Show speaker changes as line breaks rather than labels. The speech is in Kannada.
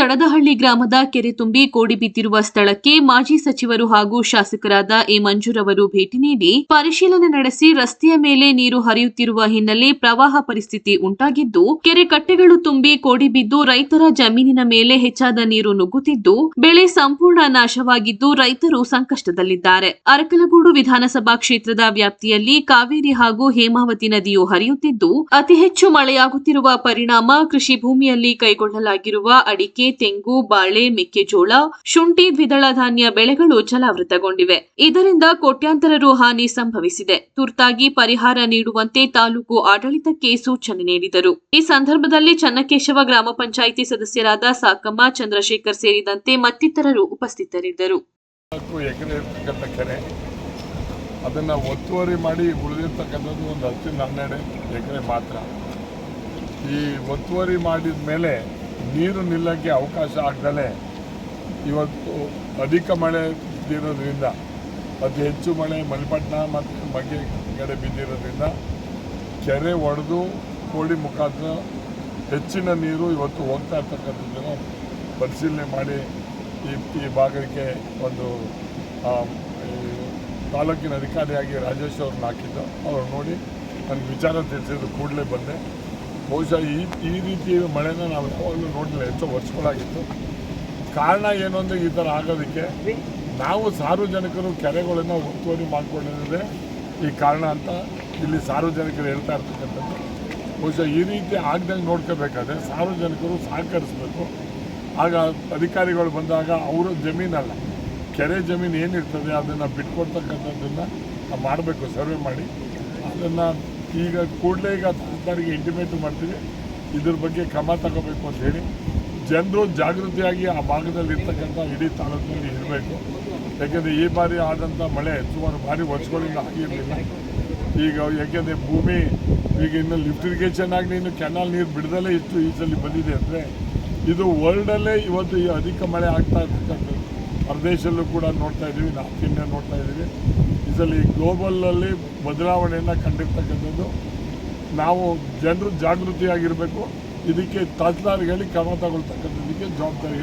ದಡದಹಳ್ಳಿ ಗ್ರಾಮದ ಕೆರೆ ತುಂಬಿ ಕೋಡಿ ಬಿದ್ದಿರುವ ಸ್ಥಳಕ್ಕೆ ಮಾಜಿ ಸಚಿವರು ಹಾಗೂ ಶಾಸಕರಾದ ಎ ಮಂಜುರವರು ಭೇಟಿ ನೀಡಿ ಪರಿಶೀಲನೆ ನಡೆಸಿ ರಸ್ತೆಯ ಮೇಲೆ ನೀರು ಹರಿಯುತ್ತಿರುವ ಹಿನ್ನೆಲೆ ಪ್ರವಾಹ ಪರಿಸ್ಥಿತಿ ಉಂಟಾಗಿದ್ದು, ಕೆರೆ ಕಟ್ಟೆಗಳು ತುಂಬಿ ಕೋಡಿ ಬಿದ್ದು ರೈತರ ಜಮೀನಿನ ಮೇಲೆ ಹೆಚ್ಚಾದ ನೀರು ನುಗ್ಗುತ್ತಿದ್ದು, ಬೆಳೆ ಸಂಪೂರ್ಣ ನಾಶವಾಗಿದ್ದು ರೈತರು ಸಂಕಷ್ಟದಲ್ಲಿದ್ದಾರೆ. ಅರಕಲಗೂಡು ವಿಧಾನಸಭಾ ಕ್ಷೇತ್ರದ ವ್ಯಾಪ್ತಿಯಲ್ಲಿ ಕಾವೇರಿ ಹಾಗೂ ಹೇಮಾವತಿ ನದಿಯು ಹರಿಯುತ್ತಿದ್ದು, ಅತಿ ಹೆಚ್ಚು ಮಳೆಯಾಗುತ್ತಿರುವ ಪರಿಣಾಮ ಕೃಷಿ ಭೂಮಿಯಲ್ಲಿ ಕೈಗೊಳ್ಳಲಾಗಿರುವ ಅಡಿಕೆ ತೆಂಗು, ಬಾಳೆ, ಮೆಕ್ಕೆಜೋಳ, ಶುಂಠಿ, ದ್ವಿದಳ ಧಾನ್ಯ ಬೆಳೆಗಳು ಜಲಾವೃತಗೊಂಡಿವೆ. ಇದರಿಂದ ಕೋಟ್ಯಾಂತರ ರು ಹಾನಿ ಸಂಭವಿಸಿದೆ. ತುರ್ತಾಗಿ ಪರಿಹಾರ ನೀಡುವಂತೆ ತಾಲೂಕು ಆಡಳಿತಕ್ಕೆ ಸೂಚನೆ ನೀಡಿದರು. ಈ ಸಂದರ್ಭದಲ್ಲಿ ಚನ್ನಕೇಶವ ಗ್ರಾಮ ಪಂಚಾಯಿತಿ ಸದಸ್ಯರಾದ ಸಾಕಮ್ಮ, ಚಂದ್ರಶೇಖರ್ ಸೇರಿದಂತೆ ಮತ್ತಿತರರು ಉಪಸ್ಥಿತರಿದ್ದರು.
ಅದನ್ನು ಒತ್ತುವರಿ ಮಾಡಿ ಉಳಿದಿರ್ತಕ್ಕಂಥದ್ದು ಒಂದು ಹತ್ತಿನ ಹನ್ನೆರಡು ಎಕರೆ ಮಾತ್ರ. ಈ ಒತ್ತುವರಿ ಮಾಡಿದ ಮೇಲೆ ನೀರು ನಿಲ್ಲಕ್ಕೆ ಅವಕಾಶ ಆಗ್ದಲೇ ಇವತ್ತು ಅಧಿಕ ಮಳೆ ಬಿದ್ದಿರೋದ್ರಿಂದ, ಅತಿ ಹೆಚ್ಚು ಮಳೆ ಮಲ್ಪಟ್ಟಣ ಮತ್ತು ಬಗ್ಗೆ ಕಡೆ ಬಿದ್ದಿರೋದ್ರಿಂದ ಕೆರೆ ಒಡೆದು ಕೋಳಿ ಮುಖಾಂತರ ಹೆಚ್ಚಿನ ನೀರು ಇವತ್ತು ಹೋಗ್ತಾ ಇರ್ತಕ್ಕಂಥದ್ದನ್ನು ಪರಿಶೀಲನೆ ಮಾಡಿ ಈ ಈ ಭಾಗಕ್ಕೆ ಒಂದು ತಾಲೂಕಿನ ಅಧಿಕಾರಿಯಾಗಿ ರಾಜೇಶ್ ಅವ್ರನ್ನ ಹಾಕಿದ್ದು. ಅವ್ರು ನೋಡಿ ನನಗೆ ವಿಚಾರ ತಿಳಿಸಿದ್ರು ಕೂಡಲೇ ಬಂದೆ. ಬಹುಶಃ ಈ ಈ ರೀತಿ ಮಳೆನ ನಾವು ಯಾವಾಗಲೂ ನೋಡಲಿಲ್ಲ ಎಷ್ಟೋ ವರ್ಷಗಳಾಗಿತ್ತು. ಕಾರಣ ಏನು ಅಂದರೆ ಈ ಥರ ಆಗೋದಕ್ಕೆ ನಾವು ಸಾರ್ವಜನಿಕರು ಕೆರೆಗಳನ್ನು ಒತ್ತುವರಿ ಮಾಡಿಕೊಂಡಿರೋದೇ ಈ ಕಾರಣ ಅಂತ ಇಲ್ಲಿ ಸಾರ್ವಜನಿಕರು ಹೇಳ್ತಾ ಇರ್ತಕ್ಕಂಥದ್ದು. ಬಹುಶಃ ಈ ರೀತಿ ಆಗ್ದಂಗೆ ನೋಡ್ಕೋಬೇಕಾದ್ರೆ ಸಾರ್ವಜನಿಕರು ಸಹಕರಿಸಬೇಕು. ಆಗ ಅಧಿಕಾರಿಗಳು ಬಂದಾಗ ಅವರ ಜಮೀನಲ್ಲ, ಕೆರೆ ಜಮೀನು ಏನಿರ್ತದೆ ಅದನ್ನು ಬಿಟ್ಕೊಡ್ತಕ್ಕಂಥದ್ದನ್ನು ಮಾಡಬೇಕು, ಸರ್ವೆ ಮಾಡಿ. ಅದನ್ನು ಈಗ ಕೂಡಲೇ ಈಗ ತಹಸೀಲ್ದಾರಿಗೆ ಇಂಟಿಮೇಟ್ ಮಾಡ್ತೀವಿ. ಇದ್ರ ಬಗ್ಗೆ ಕ್ರಮ ತಗೋಬೇಕು ಅಂತ ಹೇಳಿ ಜನರು ಜಾಗೃತಿಯಾಗಿ ಆ ಭಾಗದಲ್ಲಿ ಇರ್ತಕ್ಕಂಥ ಇಡೀ ತಾಲೂಕಿನಲ್ಲಿ ಇರಬೇಕು. ಯಾಕೆಂದರೆ ಈ ಬಾರಿ ಆದಂಥ ಮಳೆ ಸುಮಾರು ಭಾರಿ ವರ್ಷಗಳಿಂದ ಆಗಿರಲಿಲ್ಲ. ಈಗ ಯಾಕೆಂದರೆ ಭೂಮಿ ಈಗ ಇನ್ನು ಲಿಫ್ಟ್ ಇರಿಗೇಷನ್ ಆಗಿ ಇನ್ನು ಕೆನಾಲ್ ನೀರು ಬಿಡದಲ್ಲೇ ಇಷ್ಟು ಈ ಬಂದಿದೆ ಅಂದರೆ ಇದು ವರ್ಲ್ಡಲ್ಲೇ ಇವತ್ತು ಅಧಿಕ ಮಳೆ ಆಗ್ತಾ ಇರ್ತಕ್ಕಂಥದ್ದು. ಪ್ರದೇಶಲ್ಲೂ ಕೂಡ ನೋಡ್ತಾ ಇದ್ದೀವಿ, ನಾರ್ತ್ ಇಂಡಿಯಾ ನೋಡ್ತಾ ಇದ್ದೀವಿ. ಇದರಲ್ಲಿ ಗ್ಲೋಬಲಲ್ಲಿ ಬದಲಾವಣೆಯನ್ನು ಕಂಡಿರ್ತಕ್ಕಂಥದ್ದು. ನಾವು ಜನರು ಜಾಗೃತಿಯಾಗಿರಬೇಕು. ಇದಕ್ಕೆ ತಹಸೀಲ್ದಾರ್ಗಳಿಗೆ ಕ್ರಮ ತಗೊಳ್ತಕ್ಕಂಥದ್ದಕ್ಕೆ ಜವಾಬ್ದಾರಿ